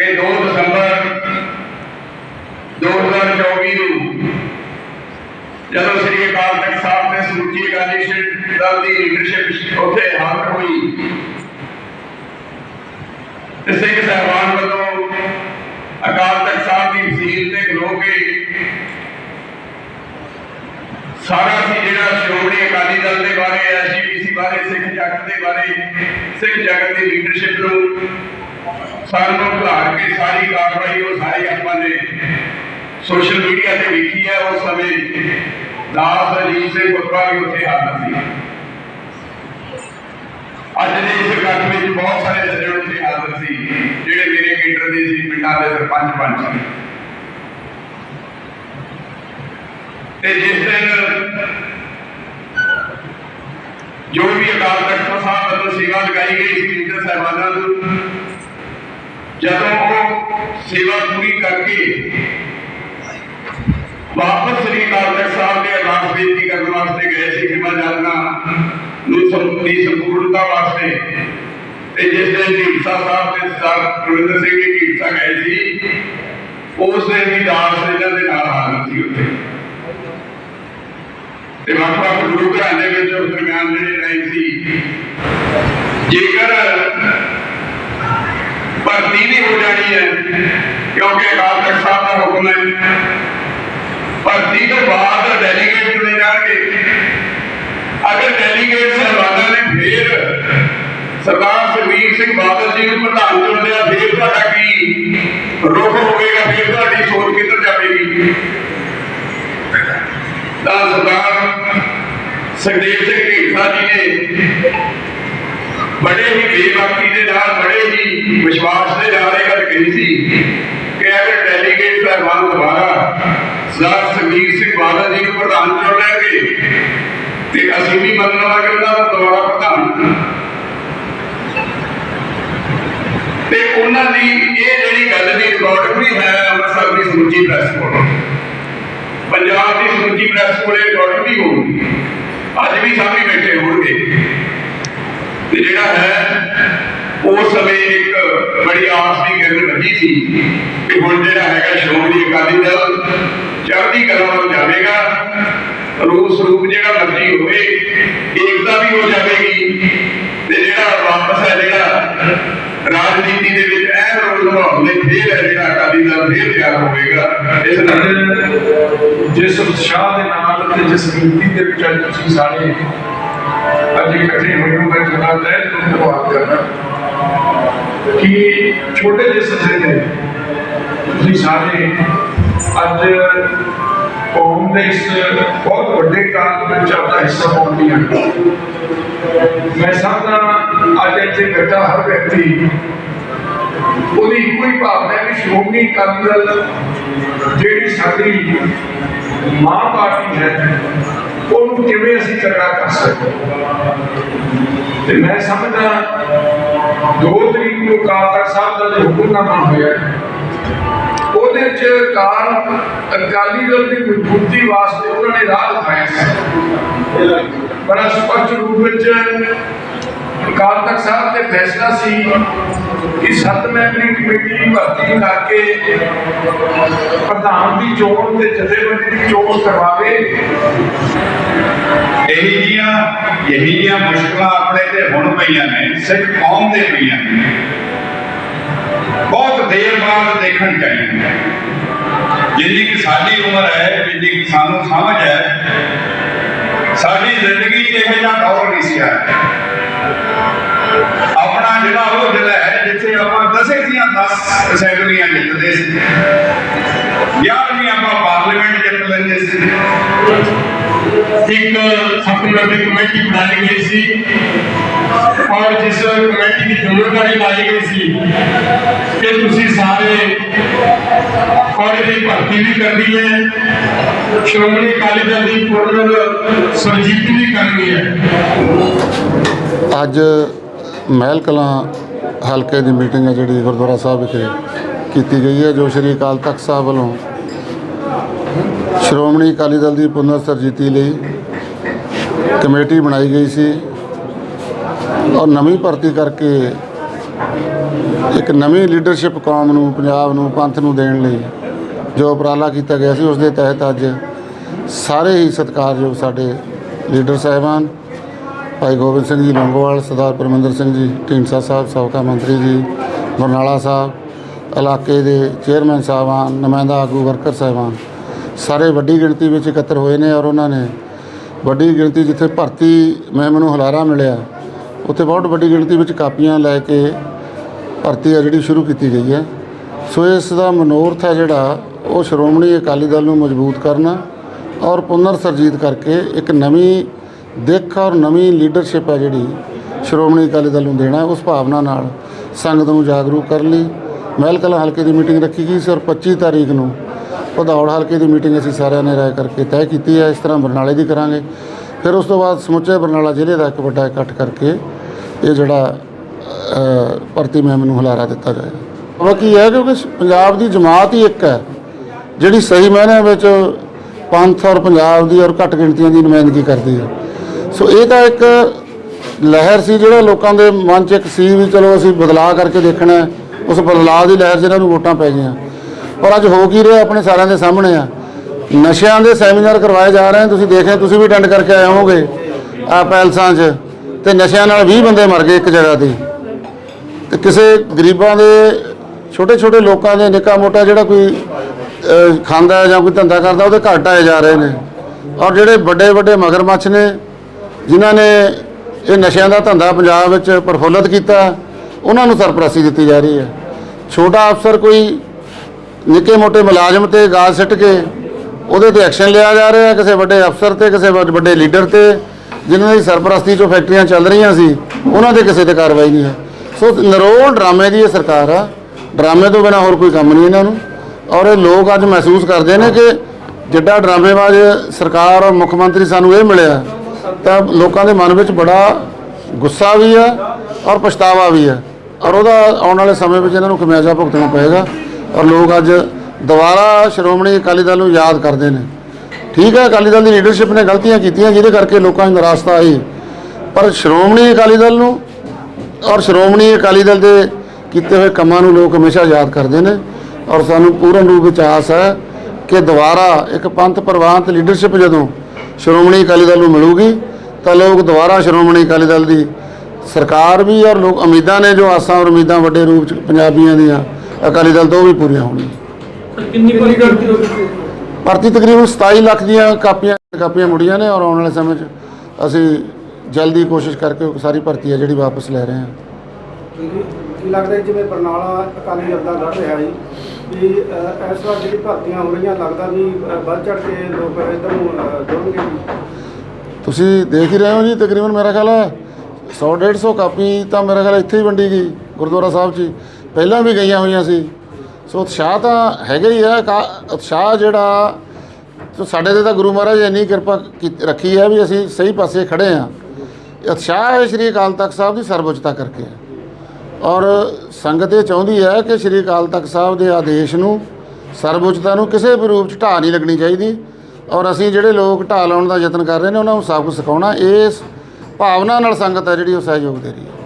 ਕਿ 2 ਦਸੰਬਰ 2024 ਨੂੰ ਜਦੋਂ ਸ੍ਰੀ ਅਕਾਲ ਤਖਤ ਸਾਹਿਬ ਦੇ ਸਮੁੱਚੀ ਅਕਾਲੀ ਦਲ ਦੀ ਲੀਡਰਸ਼ਿਪ ਉੱਥੇ ਹਾਜ਼ਰ ਹੋਈ ਤੇ ਸਿੰਘ ਸਾਹਿਬਾਨ ਵੱਲੋਂ ਅਕਾਲ ਤਖਤ ਸਾਹਿਬ ਦੀ ਵਸੀਲ ਤੇ ਖਲੋ ਕੇ ਸਾਰਾ ਸੀ ਜਿਹੜਾ ਸ਼੍ਰੋਮਣੀ ਅਕਾਲੀ ਦਲ ਦੇ ਬਾਰੇ, ਐਸਜੀਪੀਸੀ ਬਾਰੇ, ਸਿੱਖ ਜਗਤ ਦੇ ਬਾਰੇ, ਸਿੱਖ ਜਗਤ ਦੀ ਲੀਡਰਸ਼ਿਪ ਨੂੰ ਸਾਰਿਆਂ ਨੂੰ ਭੁਲਾਰ ਕੇ ਸਾਰੀ ਕਾਰਵਾਈ ਉਹ ਸਾਰੀ ਆਪਾਂ ਨੇ ਸੋਸ਼ਲ ਮੀਡੀਆ ਤੇ ਵੇਖੀ ਹੈ ਉਸ ਸਮੇਂ ਦਾਸ ਅਜੀਤ ਸਿੰਘ ਗੁਰਬਾ ਵੀ ਉੱਥੇ ਹਾਜ਼ਰ ਸੀ ਅੱਜ ਦੇ ਇਸ ਇਕੱਠ ਵਿੱਚ ਬਹੁਤ ਸਾਰੇ ਸੱਜਣ ਉੱਥੇ ਹਾਜ਼ਰ ਸੀ ਜਿਹੜੇ ਮੇਰੇ ਕੇਂਦਰ ਦੇ ਸੀ ਪਿੰਡਾਂ ਦੇ ਸਰਪੰਚ ਪੰਚ ਸੀ ਤੇ ਜਿਸ ਦਿਨ ਜੋ ਵੀ ਅਕਾਲ ਤਖਤ ਸਾਹਿਬ ਵੱਲੋਂ ਸੇਵਾ ਲਗਾਈ ਗਈ ਸੀ ਲੀਡਰ ਸਾਹਿਬਾਨਾਂ ਨੂੰ ਜਦੋਂ ਉਹ ਸੇਵਾ ਪੂਰੀ ਕਰਕੇ ਵਾਪਸ ਸ੍ਰੀ ਅਕਾਲ ਸਾਹਿਬ ਦੇ ਅਰਦਾਸ ਬੇਨਤੀ ਕਰਨ ਵਾਸਤੇ ਗਏ ਸੀ ਖਿਮਾ ਜਾਲਨਾ ਨੂੰ ਸੰਪੂਰਨੀ ਸੰਪੂਰਨਤਾ ਵਾਸਤੇ। ਤੇ ਜਿਸ ਦਿਨ ਢੀਂਡਸਾ ਸਾਹਿਬ ਤੇ ਸਰਦਾਰ ਗੁਰਵਿੰਦਰ ਸਿੰਘ ਜੀ ਢੀਂਡਸਾ ਗਏ ਸੀ, ਉਸ ਦਿਨ ਵੀ ਦਾਸ ਇਹਨਾਂ ਦੇ ਨਾਲ ਹਾਜ਼ਰ ਸੀ ਉੱਥੇ। ਤੇ ਵੱਖ ਵੱਖ ਗੁਰੂ ਘਰਾਂ ਦੇ ਵਿੱਚ ਉਸ ਦਰਮਿਆਨ ਜਿਹੜੇ ਟਾਈਮ ਸੀ, ਜੇਕਰ ਭਰਤੀ ਵੀ ਹੋ ਜਾਣੀ ਹੈ ਕਿਉਂਕਿ ਅਕਾਲ ਤਖਤ ਸਾਹਿਬ ਦਾ ਹੁਕਮ ਹੈ ਭਰਤੀ ਤੋਂ ਬਾਅਦ ਡੈਲੀਗੇਟ ਚੁਣੇ ਜਾਣਗੇ ਅਗਰ ਡੈਲੀਗੇਟ ਸਾਹਿਬਾਨਾਂ ਨੇ ਫੇਰ ਸਰਦਾਰ ਸੁਖਬੀਰ ਸਿੰਘ ਬਾਦਲ ਜੀ ਨੂੰ ਪ੍ਰਧਾਨ ਚੁਣ ਲਿਆ ਫੇਰ ਤੁਹਾਡਾ ਕੀ ਰੁਖ ਹੋਵੇਗਾ, ਫੇਰ ਤੁਹਾਡੀ ਸੋਚ ਕਿੱਧਰ ਜਾਵੇਗੀ? ਤਾਂ ਸਰਦਾਰ ਸੁਖਦੇਵ ਸਿੰਘ ਢੀਂਡਸਾ ਜੀ ਨੇ ਬੜੇ ਹੀ ਬੇਬਾਕੀ ਦੇ ਨਾਲ, ਬੜੇ ਹੀ ਵਿਸ਼ਵਾਸ ਦੇ ਨਾਲ ਇਹ ਗੱਲ ਕਹੀ ਸੀ ਕਿ ਅਗਰ ਡੈਲੀਗੇਟ ਸਾਹਿਬਾਨ ਦੁਬਾਰਾ ਸਰਦਾਰ ਸੁਖਬੀਰ ਸਿੰਘ ਬਾਦਲ ਜੀ ਨੂੰ ਪ੍ਰਧਾਨ ਚੁਣ ਤੇ ਅਸੀਂ ਵੀ ਮੰਨਣ ਕਰਦਾ ਦੁਬਾਰਾ ਪ੍ਰਧਾਨ। ਤੇ ਉਹਨਾਂ ਦੀ ਇਹ ਜਿਹੜੀ ਗੱਲ ਦੀ ਰਿਕਾਰਡ ਵੀ ਹੈ, ਅੰਮ੍ਰਿਤਸਰ ਦੀ ਸਮੁੱਚੀ ਪ੍ਰੈਸ ਕੋਲ। ਪੰਜਾਬ ਦੀ ਸਮੁੱਚੀ ਪ੍ਰੈਸ ਕੋਲ ਇਹ ਰਿਕਾਰਡ ਵੀ ਹੋਊਗੀ। ਅੱਜ ਵੀ ਸਾਹਮਣੇ ਬੈਠੇ ਹੋਣਗੇ। ਤੇ ਜਿਹੜਾ ਹੈ, ਉਸ ਸਮੇਂ ਇੱਕ ਬੜੀ ਆਸ ਦੀ ਗੱਲ ਵੱਜੀ ਸੀ ਕਿ ਹੁਣ ਜਿਹੜਾ ਹੈਗਾ ਸ਼੍ਰੋਮਣੀ ਅਕਾਲੀ ਦਲ ਚੜ੍ਹਦੀ ਕਲਾ ਵੱਲ ਜਾਵੇਗਾ ਰੂਪ ਸਰੂਪ ਜਿਹੜਾ ਮਰਜ਼ੀ ਹੋਵੇ, ਏਕਤਾ ਵੀ ਹੋ ਜਾਵੇਗੀ ਤੇ ਜਿਹੜਾ ਵਾਪਸ ਹੈ, ਜਿਹੜਾ ਰਾਜਨੀਤੀ ਦੇ ਵਿੱਚ ਅਹਿਮ ਰੋਲ ਨਿਭਾਉਣ ਲਈ ਫੇਰ ਹੈ, ਜਿਹੜਾ ਅਕਾਲੀ ਦਲ ਫੇਰ ਤਿਆਰ ਹੋਵੇਗਾ, ਇਸ ਨਾਲ ਜਿਸ ਉਤਸ਼ਾਹ ਦੇ ਨਾਲ ਤੇ ਜਿਸ ਗਿਣਤੀ ਦੇ ਵਿੱਚ ਅੱਜ ਤੁਸੀਂ ਸਾਰੇ ਅੱਜ ਇਕੱਠੇ ਹੋਏ ਹੋ ਮੈਂ ਤੁਹਾਡਾ ਤਹਿ ਦਿਲੋਂ ਧੰਨਵਾਦ ਕਰਦਾ ਕਿ ਛੋਟੇ ਜਿਹੇ ਸੱਜੇ ਨੇ, ਤੁਸੀਂ ਸਾਰੇ ਅੱਜ ਕੌਮ ਦੇ ਇਸ ਬਹੁਤ ਵੱਡੇ ਕਾਰਜ ਵਿੱਚ ਆਪਣਾ ਹਿੱਸਾ ਪਾਉਂਦੀਆਂ। ਮੈਂ ਸਮਝਦਾ ਅੱਜ ਇੱਥੇ ਬੈਠਾ ਹਰ ਵਿਅਕਤੀ, ਉਹਦੀ ਇੱਕੋ ਹੀ ਭਾਵਨਾ ਹੈ ਸ਼੍ਰੋਮਣੀ ਅਕਾਲੀ ਦਲ ਜਿਹੜੀ ਸਾਡੀ ਮਾਂ ਪਾਰਟੀ ਹੈ ਉਹਨੂੰ ਕਿਵੇਂ ਅਸੀਂ ਤਗੜਾ ਕਰ ਸਕਦੇ ਤੇ ਮੈਂ ਸਮਝਦਾ 2 ਤਰੀਕ ਨੂੰ ਅਕਾਲ ਤਖਤ ਸਾਹਿਬ ਦਾ ਜੋ ਹੁਕਮਨਾਮਾ ਹੋਇਆ ਉਹਦੇ ਚ ਕਾਲ ਅਕਾਲੀ ਦਲ ਦੀ ਮਜ਼ਬੂਤੀ ਵਾਸਤੇ ਉਹਨਾਂ ਨੇ ਰਾਹ ਦਿਖਾਇਆ ਸੀ। ਬੜਾ ਸਪਸ਼ਟ ਰੂਪ ਵਿੱਚ ਅਕਾਲ ਤਖਤ ਸਾਹਿਬ, ਤੇ ਫੈਸਲਾ ਸੀ ਕਿ ਸੱਤ ਮੈਂਬਰੀ ਕਮੇਟੀ ਭਰਤੀ ਕਰਕੇ ਪ੍ਰਧਾਨ ਦੀ ਚੋਣ ਤੇ ਜਥੇਬੰਦੀ ਦੀ ਚੋਣ ਕਰਵਾਵੇ। ਇਹੀ ਜੀਆਂ ਇਹੀ ਜੀਆਂ ਮੁਸ਼ਕਲਾਂ ਆਪਣੇ ਤੇ ਹੁਣ ਪਈਆਂ ਨੇ, ਸਿੱਖ ਕੌਮ ਦੇ ਪਈਆਂ ਨੇ। ਬਹੁਤ ਦੇਰ ਬਾਅਦ ਦੇਖਣ ਚਾਹੀਦੀਆਂ ਜਿੰਨੀ ਕਿ ਸਾਡੀ ਉਮਰ ਹੈ, ਜਿੰਨੀ ਕਿ ਸਾਨੂੰ ਸਮਝ ਹੈ, ਸਾਡੀ ਜ਼ਿੰਦਗੀ 'ਚ ਇਹੋ ਜਿਹਾ ਦੌਰ ਨਹੀਂ ਸੀ ਆਇਆ ਆਪਣਾ ਜਿਹੜਾ ਉਹ ਜ਼ਿਲ੍ਹਾ ਹੈ, ਜਿੱਥੇ ਆਪਾਂ ਦਸੇ ਦੀਆਂ 10 ਅਸੈਂਬਲੀਆਂ ਜਿੱਤਦੇ ਸੀ। ਗਿਆਰਵੀਂ ਆਪਾਂ ਪਾਰਲੀਮੈਂਟ ਜਿੱਤ ਲੈਂਦੇ ਸੀ। ਇੱਕ ਸਪਲੀਮੈਂਟਰੀ ਕਮੇਟੀ ਬਣਾਈ ਗਈ ਸੀ ਔਰ ਜਿਸ ਕਮੇਟੀ ਦੀ ਜ਼ਿੰਮੇਵਾਰੀ ਲਾਈ ਗਈ ਸੀ ਕਿ ਤੁਸੀਂ ਸਾਰੇ ਔਰ ਦੀ ਭਰਤੀ ਵੀ ਕਰਨੀ ਹੈ, ਸ਼੍ਰੋਮਣੀ ਅਕਾਲੀ ਦਲ ਦੀ ਪੂਰਨ ਸਰਜੀਤ ਵੀ ਕਰਨੀ ਹੈ। ਅੱਜ ਮਹਿਲ ਕਲਾਂ ਹਲਕੇ ਦੀ ਮੀਟਿੰਗ ਹੈ ਜਿਹੜੀ ਗੁਰਦੁਆਰਾ ਸਾਹਿਬ ਵਿਖੇ ਕੀਤੀ ਗਈ ਹੈ, ਜੋ ਸ਼੍ਰੀ ਅਕਾਲ ਤਖਤ ਸਾਹਿਬ ਵੱਲੋਂ ਸ਼੍ਰੋਮਣੀ ਅਕਾਲੀ ਦਲ ਦੀ ਪੁਨਰ ਸਰਜੀਤੀ ਲਈ ਕਮੇਟੀ ਬਣਾਈ ਗਈ ਸੀ ਔਰ ਨਵੀਂ ਭਰਤੀ ਕਰਕੇ ਇੱਕ ਨਵੀਂ ਲੀਡਰਸ਼ਿਪ ਕੌਮ ਨੂੰ, ਪੰਜਾਬ ਨੂੰ, ਪੰਥ ਨੂੰ ਦੇਣ ਲਈ ਜੋ ਉਪਰਾਲਾ ਕੀਤਾ ਗਿਆ ਸੀ, ਉਸ ਦੇ ਤਹਿਤ ਅੱਜ ਸਾਰੇ ਹੀ ਸਤਿਕਾਰਯੋਗ ਸਾਡੇ ਲੀਡਰ ਸਾਹਿਬਾਨ ਭਾਈ ਗੋਬਿੰਦ ਸਿੰਘ ਜੀ ਲੰਗੋਵਾਲ ਸਰਦਾਰ ਪਰਮਿੰਦਰ ਸਿੰਘ ਜੀ, ਢੀਂਡਸਾ ਸਾਹਿਬ, ਸਾਬਕਾ ਮੰਤਰੀ ਜੀ, ਬਰਨਾਲਾ ਸਾਹਿਬ, ਇਲਾਕੇ ਦੇ ਚੇਅਰਮੈਨ ਸਾਹਿਬਾਨ, ਨੁਮਾਇੰਦਾ ਆਗੂ, ਵਰਕਰ ਸਾਹਿਬਾਨ, ਸਾਰੇ ਵੱਡੀ ਗਿਣਤੀ ਵਿੱਚ ਇਕੱਤਰ ਹੋਏ ਨੇ ਔਰ ਉਹਨਾਂ ਨੇ ਵੱਡੀ ਗਿਣਤੀ ਜਿੱਥੇ ਭਰਤੀ ਮੁਹਿੰਮ ਨੂੰ ਹੁਲਾਰਾ ਮਿਲਿਆ, ਉੱਥੇ ਬਹੁਤ ਵੱਡੀ ਗਿਣਤੀ ਵਿੱਚ ਕਾਪੀਆਂ ਲੈ ਕੇ ਭਰਤੀ ਆ ਜਿਹੜੀ ਸ਼ੁਰੂ ਕੀਤੀ ਗਈ ਹੈ। ਸੋ ਇਸ ਦਾ ਮਨੋਰਥ ਹੈ ਜਿਹੜਾ, ਉਹ ਸ਼੍ਰੋਮਣੀ ਅਕਾਲੀ ਦਲ ਨੂੰ ਮਜ਼ਬੂਤ ਕਰਨਾ ਔਰ ਪੁਨਰ ਸਰਜੀਤ ਕਰਕੇ ਇੱਕ ਨਵੀਂ ਦਿੱਖ ਔਰ ਨਵੀਂ ਲੀਡਰਸ਼ਿਪ ਹੈ ਜਿਹੜੀ ਸ਼੍ਰੋਮਣੀ ਅਕਾਲੀ ਦਲ ਨੂੰ ਦੇਣਾ, ਉਸ ਭਾਵਨਾ ਨਾਲ ਸੰਗਤ ਨੂੰ ਜਾਗਰੂਕ ਕਰਨ ਲਈ ਮਹਿਲ ਕਲਾ ਹਲਕੇ ਦੀ ਮੀਟਿੰਗ ਰੱਖੀ ਗਈ ਸੀ ਔਰ 25 ਤਾਰੀਖ ਨੂੰ ਭਦੌੜ ਹਲਕੇ ਦੀ ਮੀਟਿੰਗ ਅਸੀਂ ਸਾਰਿਆਂ ਨੇ ਰਾਏ ਕਰਕੇ ਤੈਅ ਕੀਤੀ ਹੈ, ਇਸ ਤਰ੍ਹਾਂ ਬਰਨਾਲੇ ਦੀ ਕਰਾਂਗੇ। ਫਿਰ ਉਸ ਤੋਂ ਬਾਅਦ ਸਮੁੱਚੇ ਬਰਨਾਲਾ ਜ਼ਿਲ੍ਹੇ ਦਾ ਇੱਕ ਵੱਡਾ ਇਕੱਠ ਕਰਕੇ ਇਹ ਜਿਹੜਾ ਭਰਤੀ ਮਹਿਮ ਨੂੰ ਹੁਲਾਰਾ ਦਿੱਤਾ ਜਾਏਗਾ। ਬਾਕੀ ਇਹ ਹੈ ਕਿਉਂਕਿ ਪੰਜਾਬ ਦੀ ਜਮਾਤ ਹੀ ਇੱਕ ਹੈ, ਜਿਹੜੀ ਸਹੀ ਮਾਇਨੇ ਵਿੱਚ ਪੰਥ ਔਰ ਪੰਜਾਬ ਦੀ ਔਰ ਘੱਟ ਗਿਣਤੀਆਂ ਦੀ ਨੁਮਾਇੰਦਗੀ ਕਰਦੀ ਹੈ। ਸੋ ਇਹ ਤਾਂ ਇੱਕ ਲਹਿਰ ਸੀ ਜਿਹੜਾ ਲੋਕਾਂ ਦੇ ਮਨ 'ਚ ਇੱਕ ਸੀ ਵੀ ਚਲੋ ਅਸੀਂ ਬਦਲਾਅ ਕਰਕੇ ਦੇਖਣਾ ਉਸ ਬਦਲਾਅ ਦੀ ਲਹਿਰ 'ਚ ਇਹਨਾਂ ਨੂੰ ਵੋਟਾਂ ਪੈ ਗਈਆਂ। ਪਰ ਅੱਜ ਹੋ ਕੀ ਰਿਹਾ ਆਪਣੇ ਸਾਰਿਆਂ ਦੇ ਸਾਹਮਣੇ ਆ। ਨਸ਼ਿਆਂ ਦੇ ਸੈਮੀਨਾਰ ਕਰਵਾਏ ਜਾ ਰਹੇ ਤੁਸੀਂ ਦੇਖਿਆ, ਤੁਸੀਂ ਵੀ ਅਟੈਂਡ ਕਰਕੇ ਆਏ ਹੋਵੋਗੇ ਆ ਪੈਲਸਾਂ 'ਚ। ਤੇ ਨਸ਼ਿਆਂ ਨਾਲ 20 ਬੰਦੇ ਮਰ ਗਏ ਇੱਕ ਜਗ੍ਹਾ ਤੇ। ਤੇ ਕਿਸੇ ਗਰੀਬਾਂ ਦੇ ਛੋਟੇ ਛੋਟੇ ਲੋਕਾਂ ਦੇ ਨਿੱਕਾ ਮੋਟਾ ਜਿਹੜਾ ਕੋਈ ਖਾਂਦਾ ਜਾਂ ਕੋਈ ਧੰਦਾ ਕਰਦਾ, ਉਹਦੇ ਘਰ ਢਾਏ ਜਾ ਰਹੇ ਨੇ। ਔਰ ਜਿਹੜੇ ਵੱਡੇ ਵੱਡੇ ਮਗਰਮੱਛ ਨੇ ਜਿਨ੍ਹਾਂ ਨੇ ਇਹ ਨਸ਼ਿਆਂ ਦਾ ਧੰਦਾ ਪੰਜਾਬ ਵਿੱਚ ਪ੍ਰਫੁੱਲਤ ਕੀਤਾ, ਉਹਨਾਂ ਨੂੰ ਸਰਪ੍ਰਸਤੀ ਦਿੱਤੀ ਜਾ ਰਹੀ ਹੈ। ਛੋਟਾ ਅਫਸਰ ਕੋਈ ਨਿੱਕੇ ਮੋਟੇ ਮੁਲਾਜ਼ਮ ਤੇ ਗਾਲ ਸਿੱਟ ਕੇ ਉਹਦੇ ਤੇ ਐਕਸ਼ਨ ਲਿਆ ਜਾ ਰਿਹਾ ਕਿਸੇ ਵੱਡੇ ਅਫਸਰ ਤੇ, ਕਿਸੇ ਵੱਡ- ਵੱਡੇ ਲੀਡਰ ਤੇ, ਜਿਨ੍ਹਾਂ ਦੀ ਸਰਪ੍ਰਸਤੀ 'ਚੋਂ ਫੈਕਟਰੀਆਂ ਚੱਲ ਰਹੀਆਂ ਸੀ, ਉਹਨਾਂ ਤੇ ਕਿਸੇ ਤੇ ਕਾਰਵਾਈ ਨਹੀਂ ਹੈ। ਸੋ ਨਰੋਲ ਡਰਾਮੇ ਦੀ ਇਹ ਸਰਕਾਰ ਆ। ਡਰਾਮੇ ਤੋਂ ਬਿਨਾ ਹੋਰ ਕੋਈ ਕੰਮ ਨਹੀਂ ਇਹਨਾਂ ਨੂੰ। ਔਰ ਇਹ ਲੋਕ ਅੱਜ ਮਹਿਸੂਸ ਕਰਦੇ ਨੇ ਕਿ ਜਿੱਡਾ ਡਰਾਮੇਬਾਜ਼ ਸਰਕਾਰ ਔਰ ਮੁੱਖ ਮੰਤਰੀ ਸਾਨੂੰ ਇਹ ਮਿਲਿਆ ਤਾਂ ਲੋਕਾਂ ਦੇ ਮਨ ਵਿੱਚ ਬੜਾ ਗੁੱਸਾ ਵੀ ਹੈ ਔਰ ਪਛਤਾਵਾ ਵੀ ਹੈ। ਔਰ ਉਹਦਾ ਆਉਣ ਵਾਲੇ ਸਮੇਂ ਵਿੱਚ ਇਹਨਾਂ ਨੂੰ ਖਮਿਆਜ਼ਾ ਭੁਗਤਣਾ ਪਏਗਾ। ਔਰ ਲੋਕ ਅੱਜ ਦੁਬਾਰਾ ਸ਼੍ਰੋਮਣੀ ਅਕਾਲੀ ਦਲ ਨੂੰ ਯਾਦ ਕਰਦੇ ਨੇ। ਠੀਕ ਹੈ, ਅਕਾਲੀ ਦਲ ਦੀ ਲੀਡਰਸ਼ਿਪ ਨੇ ਗਲਤੀਆਂ ਕੀਤੀਆਂ, ਜਿਹਦੇ ਕਰਕੇ ਲੋਕਾਂ 'ਚ ਨਿਰਾਸ਼ਤਾ ਆਈ। ਪਰ ਸ਼੍ਰੋਮਣੀ ਅਕਾਲੀ ਦਲ ਨੂੰ ਔਰ ਸ਼੍ਰੋਮਣੀ ਅਕਾਲੀ ਦਲ ਦੇ ਕੀਤੇ ਹੋਏ ਕੰਮਾਂ ਨੂੰ ਲੋਕ ਹਮੇਸ਼ਾ ਯਾਦ ਕਰਦੇ ਨੇ। ਔਰ ਸਾਨੂੰ ਪੂਰਨ ਰੂਪ ਵਿੱਚ ਆਸ ਹੈ ਕਿ ਦੁਬਾਰਾ ਇੱਕ ਪੰਥ ਪ੍ਰਵਾਨਤ ਲੀਡਰਸ਼ਿਪ ਜਦੋਂ ਸ਼੍ਰੋਮਣੀ ਅਕਾਲੀ ਦਲ ਨੂੰ ਮਿਲੂਗੀ ਤਾਂ ਲੋਕ ਦੁਬਾਰਾ ਸ਼੍ਰੋਮਣੀ ਅਕਾਲੀ ਦਲ ਦੀ ਸਰਕਾਰ ਵੀ ਔਰ ਲੋਕ ਉਮੀਦਾਂ ਨੇ ਜੋ ਆਸਾਂ ਔਰ ਉਮੀਦਾਂ ਵੱਡੇ ਰੂਪ ਚ ਪੰਜਾਬੀਆਂ ਦੀਆਂ ਅਕਾਲੀ ਦਲ ਤੋਂ ਵੀ ਪੂਰੀਆਂ ਹੋਣਗੀਆਂ। ਕਿੰਨੀ ਭਰਤੀ ਹੋ ਗਈ? ਭਰਤੀ ਤਕਰੀਬਨ 27 ਲੱਖ ਦੀਆਂ ਕਾਪੀਆਂ ਕਾਪੀਆਂ ਮੁੜੀਆਂ ਨੇ ਔਰ ਆਉਣ ਵਾਲੇ ਸਮੇਂ 'ਚ ਅਸੀਂ ਜਲਦੀ ਕੋਸ਼ਿਸ਼ ਕਰਕੇ ਉਹ ਸਾਰੀ ਭਰਤੀ ਹੈ ਜਿਹੜੀ ਵਾਪਸ ਲੈ ਰਹੇ ਹਾਂ। ਕੀ ਲੱਗਦਾ ਜਿਵੇਂ ਬਰਨਾਲਾ ਅਕਾਲੀ ਦਲ ਦਾ ਲੜ ਰਿਹਾ ਜੀ? ਵੀ ਇਸ ਵਾਰ ਜਿਹੜੀ ਭਰਤੀਆਂ ਹੋ ਰਹੀਆਂ ਲੱਗਦਾ ਵੀ ਵੱਧ ਚੜ ਕੇ ਲੋਕ ਇਧਰ ਨੂੰ ਜੁੜਨਗੇ ਤੁਸੀਂ ਦੇਖ ਹੀ ਰਹੇ ਹੋ ਜੀ, ਤਕਰੀਬਨ ਮੇਰਾ ਖਿਆਲ ਹੈ 100 150 ਕਾਪੀ ਤਾਂ ਮੇਰਾ ਖਿਆਲ ਇੱਥੇ ਹੀ ਵੰਡੀ ਗਈ, ਗੁਰਦੁਆਰਾ ਸਾਹਿਬ 'ਚ ਪਹਿਲਾਂ ਵੀ ਗਈਆਂ ਹੋਈਆਂ ਸੀ। ਸੋ ਉਤਸ਼ਾਹ ਤਾਂ ਹੈਗਾ ਹੀ ਹੈ, ਕਾ- ਉਤਸ਼ਾਹ ਜਿਹੜਾ, ਸੋ ਸਾਡੇ ਤੇ ਤਾਂ ਗੁਰੂ ਮਹਾਰਾਜ ਇੰਨੀ ਕਿਰਪਾ ਕੀਤੀ- ਰੱਖੀ ਹੈ ਵੀ ਅਸੀਂ ਸਹੀ ਪਾਸੇ ਖੜੇ ਆ ਉਤਸ਼ਾਹ ਹੈ ਸ਼੍ਰੀ ਅਕਾਲ ਤਖਤ ਸਾਹਿਬ ਦੀ ਸਰਵਉੱਚਤਾ ਕਰਕੇ। ਔਰ ਸੰਗਤ ਇਹ ਚਾਹੁੰਦੀ ਹੈ ਕਿ ਸ਼੍ਰੀ ਅਕਾਲ ਤਖਤ ਸਾਹਿਬ ਦੇ ਆਦੇਸ਼ ਨੂੰ, ਸਰਵਉੱਚਤਾ ਨੂੰ ਕਿਸੇ ਵੀ ਰੂਪ 'ਚ ਢਾਹ ਨਹੀਂ ਲੱਗਣੀ ਚਾਹੀਦੀ। ਔਰ ਅਸੀਂ ਜਿਹੜੇ ਲੋਕ ਢਾਹ ਲਾਉਣ ਦਾ ਯਤਨ ਕਰ ਰਹੇ ਨੇ, ਉਹਨਾਂ ਨੂੰ ਸਭ ਸਬਕ ਸਿਖਾਉਣਾ, ਇਸ ਭਾਵਨਾ ਨਾਲ ਸੰਗਤ ਹੈ ਜਿਹੜੀ ਉਹ ਸਹਿਯੋਗ ਦੇ ਰਹੀ ਹੈ।